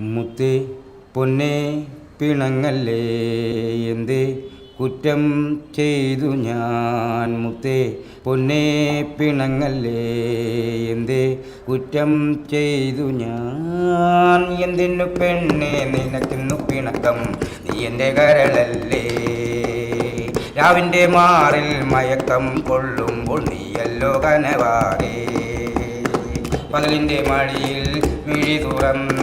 മുത്തേ പൊന്നെ പിണങ്ങല്ലേ? എന്ത് കുറ്റം ചെയ്തു ഞാൻ? മുത്തേ പൊന്നെ പിണങ്ങല്ലേ? എന്ത് കുറ്റം ചെയ്തു ഞാൻ? എന്തിനു പെണ്ണെ നിനക്കിന്നു പിണക്കം? നീ എന്റെ കരളല്ലേ? രാവിന്റെ മാറിൽ മയക്കം കൊള്ളുമ്പോൾ നീയല്ലോ കനവാകേ. പകലിന്റെ മടിയിൽ മിഴി തുറന്ന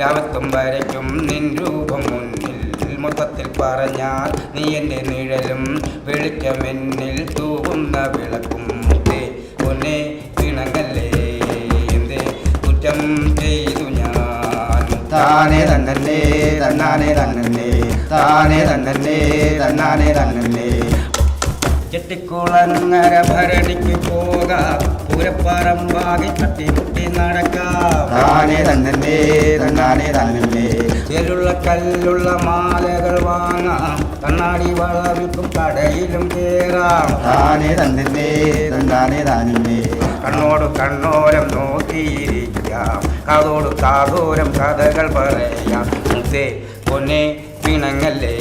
രാവത്തും വരയ്ക്കും നിൻ രൂപം മുന്നിൽ. മൊത്തത്തിൽ പറഞ്ഞാൽ നീ എന്റെ നിഴലും വെളിച്ചമെന്നിൽ തൂവുന്ന വിളക്കും. മുത്തേ പൊന്നെ പിണങ്ങല്ലേ? എന്തേ കുറ്റം ചെയ്തു ഞാൻ. താനേ തന്നല്ലേ തന്നാനേ തന്നല്ലേ? താനേ തന്നല്ലേ തന്നാനേ തന്നല്ലേ? ചെട്ടിക്കുളങ്ങര ഭരണിക്ക് പോകാം. പൂരപ്പറമ്പാകി തട്ടിമുട്ടി നടക്കാം. താനേ തന്നല്ലേ തന്നാനേ തന്നല്ലേ ചേലുള്ള കല്ലുള്ള മാലകൾ വാങ്ങാം. കണ്ണാടി വളവിൽക്കും കടയിലും കേറാം. താനേ തന്നല്ലേ തന്നാനേ താനല്ലേ. കണ്ണോട് കണ്ണോരം നോക്കിയിരിക്കാം. കാതോട് കാതോരം കഥകൾ പറയാം. മുത്തേ പൊന്നെ പിണങ്ങല്ലേ.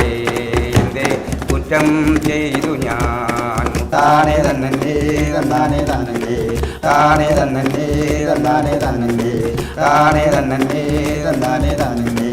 എന്തേ കുറ്റം ചെയ്തു ഞാൻ. താനേ തന്നേ തന്നാനേ തന്നേ താനേ തന്നേ തന്നാനേ തന്നേ താനേ തന്നേ തന്നാനേ തന്നേ